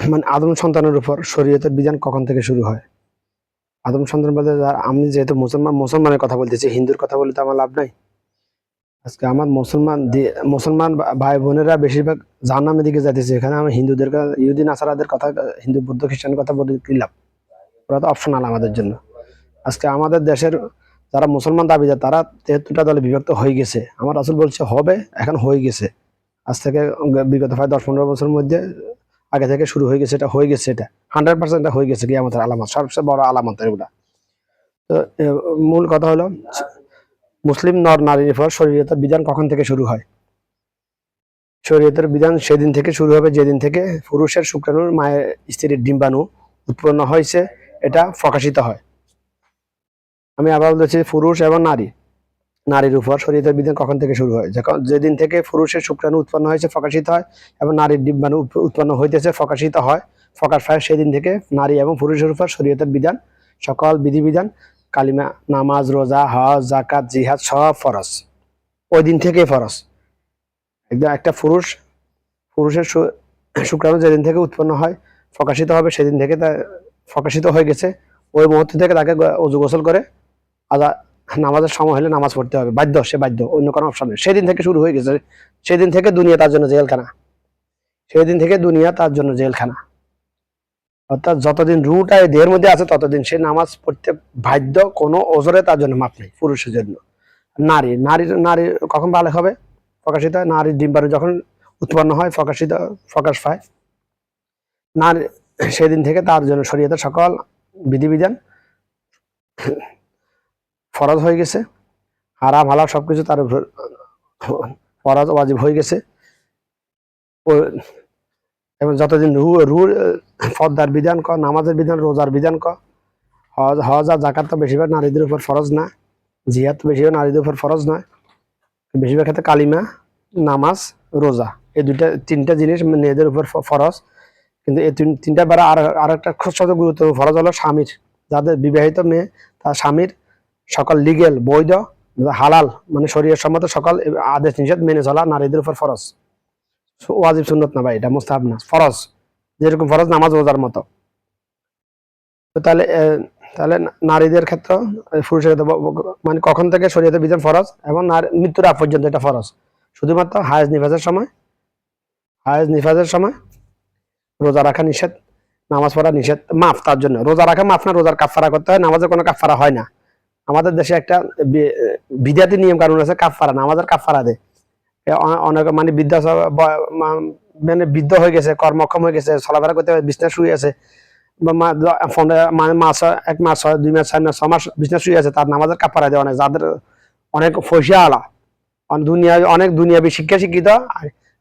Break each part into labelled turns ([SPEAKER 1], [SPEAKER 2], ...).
[SPEAKER 1] মানে আদম সন্তানের উপর শরীয়তের বিধান কখন থেকে শুরু হয়? আদম সন্তান বলতে আমি যেহেতু মুসলমান, মুসলমানের কথা বলতেছি, হিন্দুর কথা বলে তো আমার লাভ নাই। আজকে আমার মুসলমান মুসলমান ভাই বোনেরা বেশিরভাগ জাহান্নামের দিকে যাইতেছে। এখানে আমি হিন্দুদের ইহুদিন আসারাদের কথা, হিন্দু, বৌদ্ধ খ্রিস্টান কথা বলে কি লাভ? ওরা তো অপশনাল আমাদের জন্য। আজকে আমাদের দেশের যারা মুসলমান দাবিদার, তারা তেহাত্তরটা দলে বিভক্ত হয়ে গেছে। আমার আসল বলছে, হবে, এখন হয়ে গেছে। আজ থেকে বিগত প্রায় দশ পনেরো বছরের মধ্যে আগে থেকে শুরু হয়ে গেছে, এটা হয়ে গেছে এটা। হান্ড্রেড পার্সেন্ট হয়ে গেছে কি আমাদের আলামত, সবচেয়ে বড় আলামত এগুলা। তো মূল কথা হলো, মুসলিম নর নারীর উপর শরীয়তের বিধান কখন থেকে শুরু হয়? শরীয়তের বিধান সেদিন থেকে শুরু হবে, যেদিন থেকে পুরুষের শুক্রাণুর মায়ের স্ত্রীর ডিম্বাণু উৎপন্ন হয়েছে, এটা প্রকাশিত হয়। আমি আবার বলছি পুরুষ এবং নারী। নারীর উপর শরীয়তের বিধান কখন থেকে শুরু হয়? যখন যেদিন থেকে পুরুষের শুক্রাণু উৎপন্ন হয়েছে, প্রকাশিত হয়, এবং নারীর ডিম্বাণু উৎপন্ন হইতেছে, প্রকাশিত হয়, প্রকাশ পায় সেদিন থেকে নারী এবং পুরুষের উপর শরীয়তের বিধান, সকল বিধিবিধান, কালিমা, নামাজ, রোজা, হজ জাকাত জিহাদ সব ফরজ। ওই দিন থেকেই ফরজ। একদম একটা পুরুষ, পুরুষের শুক্রাণু যেদিন থেকে উৎপন্ন হয়, প্রকাশিত হবে সেদিন থেকে তা, প্রকাশিত হয়ে গেছে। ওই মুহূর্ত থেকে তাকে অজু গোসল করে, আদা নামাজের সময় হলে নামাজ পড়তে হবে। বাধ্য, সে বাধ্য, অন্য কোনো অপশন নেই। সেদিন থেকে শুরু হয়ে গেছে। সেদিন থেকে দুনিয়া তার জন্য জেলখানা। সেদিন থেকে দুনিয়া তার জন্য জেলখানা। অর্থাৎ যতদিন রুটা এই দেহের মধ্যে আছে, ততদিন সে নামাজ পড়তে বাধ্য কোনো ওজরে তার জন্য মাপ নেই, পুরুষের জন্য। নারী নারী নারী কখন বালে হবে? প্রকাশিত হয় নারীর ডিম্বাণু যখন উৎপন্ন হয়, প্রকাশিত, প্রকাশ পায়। নারী, সেদিন থেকে তার জন্য শরীয়তের সকল বিধিবিধান ফরজ হয়ে গেছে, হারাম হালাল সবকিছু তার উপর ফরজ ওয়াজিব হয়ে গেছে। ও, এবং যতদিন রু রু পদ্মার বিধান ক নামাজের বিধান, রোজার বিধান ক হজ হজ আর জাকাত তো বেশিরভাগ নারীদের উপর ফরজ না জিহাদ তো বেশিরভাগ নারীদের উপর ফরজ নয় বেশিরভাগ ক্ষেত্রে কালিমা, নামাজ, রোজা, এই দুইটা, তিনটা জিনিস মেয়েদের উপর ফরজ। কিন্তু এই তিন- তিনটা বেড়া আর আর একটা খুব সবচেয়ে গুরুত্বপূর্ণ ফরজ হলো স্বামীর। যাদের বিবাহিত মেয়ে, তার স্বামীর সকল লিগেল বৈধ, হালাল মানে শরীরের সম্মত সকল আদেশ নিষেধ মেনে চলা নারীদের উপর ফরজ। ওয়াজিব সুন্নত না ভাই, এটা মুস্তাহাব না, ফরজ। যেরকম ফরজ নামাজ রোজার মতো। তাহলে তাহলে নারীদের ক্ষেত্রে পুরুষের মানে কখন থেকে শরীয়তের বিধান ফরজ এবং মৃত্যুর আগ পর্যন্ত এটা ফরজ? শুধুমাত্র হায়াজ নিফাজের সময়? হায়াজ নিফাজের সময়? রোজা রাখা নিষেধ, নামাজ পড়া নিষেধ, মাফ, তার জন্য। রোজা রাখা মাফ না, রোজার কাফারা করতে হয় নামাজের কোনো কাফারা হয় না। আমাদের দেশে একটা বি- বিদাতি নিয়ম কানুন আছে কাফারা নামাজের কাফারা অ- অনেক মানে বিদ্যা মানে বৃদ্ধ হয়ে গেছে, কর্মক্ষম হয়ে গেছে, চলাফেরা করতে বিজনেস শুয়ে আছে। দ- মানে মাস এক মাস হয়, দুই মাস, চার মাস, ছ মাস বিজনেস শুয়ে আছে, তার নামাজের কাপড়া দেয় অনেক যাদের অনেক ফসিয়া আলা দুনিয়া অনেক দুনিয়াবি শিক্ষা শিক্ষিত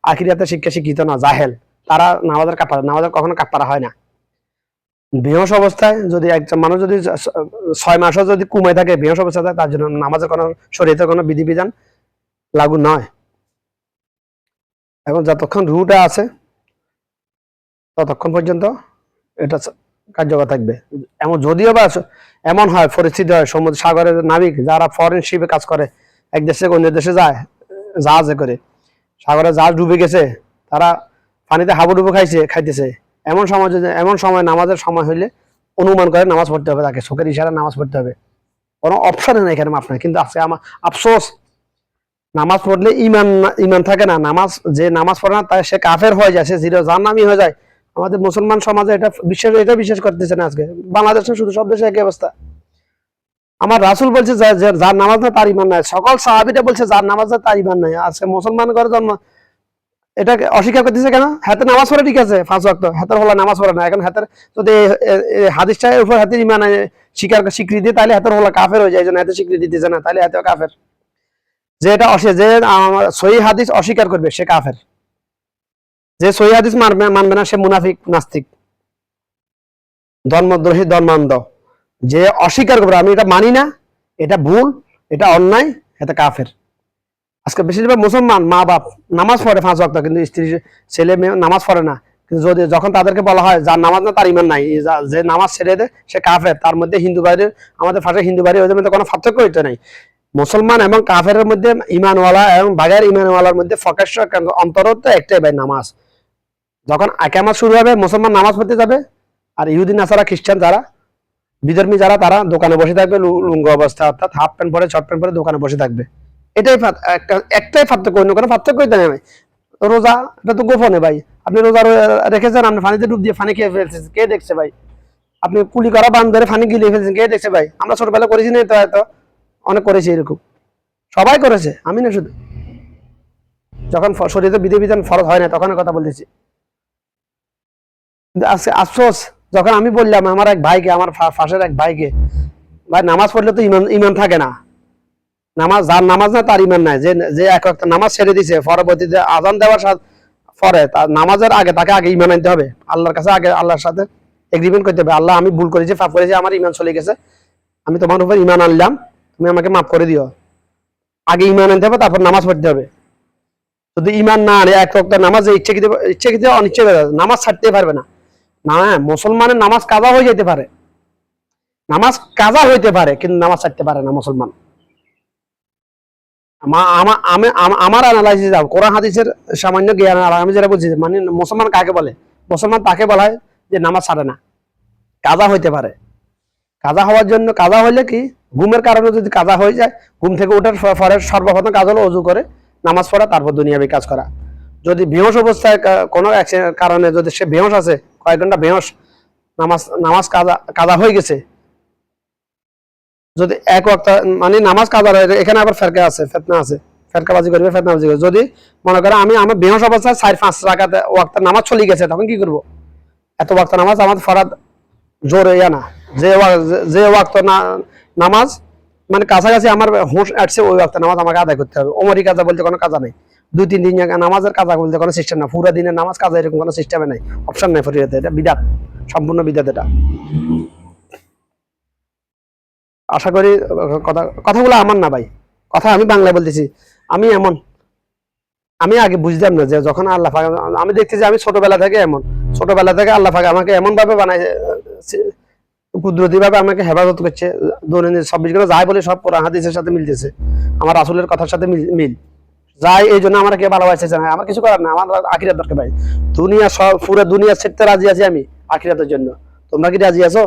[SPEAKER 1] আখিরাতে শিক্ষা শিক্ষিত না, জাহেল। তারা নামাজের কাপড়া নামাজের কখনো কাপড়া হয় না। বেহস অবস্থায় যদি একজন মানুষ যদি ছয় মাসও যদি কমে থাকে বেহস অবস্থায় থাকে, তার জন্য নামাজের কোনো শরীরের কোনো বিধিবিধান লাগু নয়। এখন যতক্ষণ রুটা আছে ততক্ষণ পর্যন্ত এটা কার্যকর থাকবে। এমন যদিও বা এমন হয় পরিস্থিতি হয় সমুদ্র সাগরের নাবিক যারা ফরেন শিপে কাজ করে এক দেশ থেকে অন্য দেশে যায় জাহাজে করে সাগরে জাহাজ ডুবে গেছে তারা পানিতে হাবুডুবু খাইছে খাইতেছে। এমন সময় যদি এমন সময় নামাজের সময় হইলে অনুমান করে নামাজ পড়তে হবে, তাকে চোখের ইশারা নামাজ পড়তে হবে। কোনো অপশন নেই এখানে মাফ নাই কিন্তু আজকে আমার আফসোস, নামাজ পড়লে ইমান ইমান থাকে না। নামাজ যে নামাজ পড়ে না, তাই সে কাফের হয়ে যায়, সে জিরো জাহান্নামী হয়ে যায়। আমাদের মুসলমান সমাজে এটা বিশ্বাস এটা বিশ্বাস করতেছে না আজকে। বাংলাদেশে শুধু সব দেশে একই অবস্থা। আমার রাসুল বলছে যার নামাজ না তার ইমান নাই। সকল সাহাবিটা বলছে, যার নামাজ না তার ইমান নাই। আজকে মুসলমান করে জন্ম এটাকে অস্বীকার করতেছে কেন? হাতে নামাজ পড়ে ঠিক আছে পাঁচ ওয়াক্ত। হাতের হলা নামাজ পড়ে না। এখন হাতের যদি হাদিসটার উপর হাতের ইমান স্বীকার স্বীকৃতি দিতে তাহলে হাতের হলা কাফের হয়ে যায়। জন্য হাতে স্বীকৃতি দিতেছে না, তাহলে হাতে কাফের। যে এটা যে সহি হাদিস অস্বীকার করবে, সে কাফের। যে সহি হাদিস মানবে মানবে না, সে মুনাফিক, নাস্তিক। ধর্মদ্রোহী, ধর্মান্ধ। যে অস্বীকার করবে, আমি এটা মানি না, এটা ভুল, এটা অন্যায়, এটা কাফের। আজকে বেশিরভাগ মুসলমান মা বাপ নামাজ পড়ে পাঁচ ওয়াক্ত, কিন্তু স্ত্রী ছেলে মেয়ে নামাজ পড়ে না। কিন্তু যদি যখন তাদেরকে বলা হয় যার নামাজ না, তার ইমান নাই। যে নামাজ ছেড়ে দেয়, সে কাফের। তার মধ্যে হিন্দু বাড়ির, আমাদের ফাঁসে হিন্দু বাড়ি ওদের মধ্যে কোনো পার্থক্য হইতে নাই। মুসলমান এবং কাফের মধ্যে ইমানওয়ালা এবং বাগের ইমানওয়ালার মধ্যে প্রকাশ্য অন্তরত একটাই ভাই নামাজ। যখন একামাত শুরু হবে, মুসলমান নামাজ পড়তে যাবে। আর ইহুদিন আসারা খ্রিস্টান যারা, বিধর্মী যারা, তারা দোকানে বসে থাকবে লুঙ্গ অবস্থা, অর্থাৎ হাফ প্যান্ট পরে, শর্ট প্যান্ট পরে দোকানে বসে থাকবে। এটাই একটা, একটাই পার্থক্য, অন্য কোনো পার্থক্য তো নেই রোজা, এটা তো গোপনে ভাই। আপনি রোজা রেখেছেন, আপনি পানিতে ডুব দিয়ে পানি খেয়ে ফেলছেন, কে দেখছে ভাই? আপনি কুলি করা বান ধরে পানি গিলিয়ে ফেলছেন, কে দেখছে ভাই? আমরা ছোটবেলা করেছি না তো হয়তো অনেক করেছি এরকম। সবাই করেছে, আমি না শুধু। যখন শরীরে বিধি বিধান ফরজ হয় না তখন কথা বলতেছি। আফসোস, যখন আমি বললাম, আমার এক ভাইকে, আমার ফা- পাশের এক ভাইকে, ভাই, নামাজ পড়লে তো ইমান ইমান থাকে না। নামাজ, যার নামাজ না, তার ইমান নাই। যে যে এক একটা নামাজ ছেড়ে দিছে, পরবর্তীতে আজান দেওয়ার সাথে পরে তার নামাজের আগে তাকে আগে ইমান আনতে হবে। আল্লাহর কাছে আগে আল্লাহর সাথে এগ্রিমেন্ট করতে হবে। আল্লাহ, আমি ভুল করেছি, পাপ করেছি, আমার ইমান চলে গেছে। আমি তোমার উপর ইমান আনলাম, তুমি আমাকে মাফ করে দিও। আগে ইমান আনতে হবে, তারপর নামাজ পড়তে হবে। যদি ইমান না আনে, এক রক্ত নামাজ ইচ্ছাকৃত ইচ্ছাকৃত অনিচ্ছা নামাজ ছাড়তে পারবে না। না মুসলমানের নামাজ কাজা হয়ে যেতে পারে। নামাজ কাজা হইতে পারে, কিন্তু নামাজ ছাড়তে পারে না মুসলমান। আমা- আমা- আমি- আম- আমার অ্যানালাইসিস কোরআন হাদিসের সামান্য জ্ঞান আমি যেটা বুঝছি মানে মুসলমান কাকে বলে? মুসলমান তাকে বলা হয় যে নামাজ ছাড়ে না। কাজা হইতে পারে। কাজা হওয়ার জন্য কাজা হইলে কি? ঘুমের কারণে যদি কাজা হয়ে যায়, ঘুম থেকে ওঠার পরে সর্বপ্রথম কাজ হলো অজু করে, নামাজ পড়া, তারপর দুনিয়াবি কাজ করা। যদি বেহস অবস্থায় কোনো কারণে যদি সে বেহস আছে, কয়েক ঘণ্টা বেহস নামাজ নামাজ কাজা কাজা হয়ে গেছে যদি এক ওয়াক্ত মানে নামাজ কাজা এখানে আবার ফেরকা আছে, ফেতনা আছে। ফেরকাবাজি করবে, ফেতনাবাজি করবে। যদি মনে করে আমি আমার বেহস অবস্থায় চার, পাঁচ রাখাতে ওয়াক্ত নামাজ চলে গেছে, তখন কি করব? এত ওয়াক্ত নামাজ আমার ফরাদ জোর ইয়া না। যে যে- ওয়াক্ত নামাজ মানে কাছাকাছি আমার হুঁশ আসছে, ওই ওয়াক্ত নামাজ আমাকে আদায় করতে হবে। ওমরি কাজা বলতে কোনো কাজা নেই। দুই, তিন দিন নামাজের কাজা বলতে কোনো সিস্টেম না পুরো দিনের নামাজ কাজা এরকম কোনো সিস্টেমে নাই। অপশন নাই ফরিয়াতে এটা বিদাত, সম্পূর্ণ বিদাত এটা। আশা করি কথা, কথাগুলো আমার না ভাই। কথা আমি বাংলায় বলতেছি। আমি এমন, আমি আগে বুঝতাম না যে যখন আল্লাহ পাক, আমি দেখতে যে আমি ছোটবেলা থেকে এমন। ছোটবেলা থেকে আল্লাহ পাক আমাকে এমন ভাবে বানায় কুদরতি আমাকে হেফাজত করছে, দৈনন্দিন চব্বিশ ঘণ্টা যাই বলে সব কোরআন, হাদিসের সাথে মিলতেছে। আমার আসলের কথার সাথে মিল যাই, এই জন্য আমার কে ভালোবাসছে না। আমার কিছু করার না, আমার আখিরাত দরকার ভাই। দুনিয়া সব, পুরো দুনিয়া ছেড়তে রাজি আছি আমি, আখিরাতের জন্য। তোমরা কি রাজি আছো?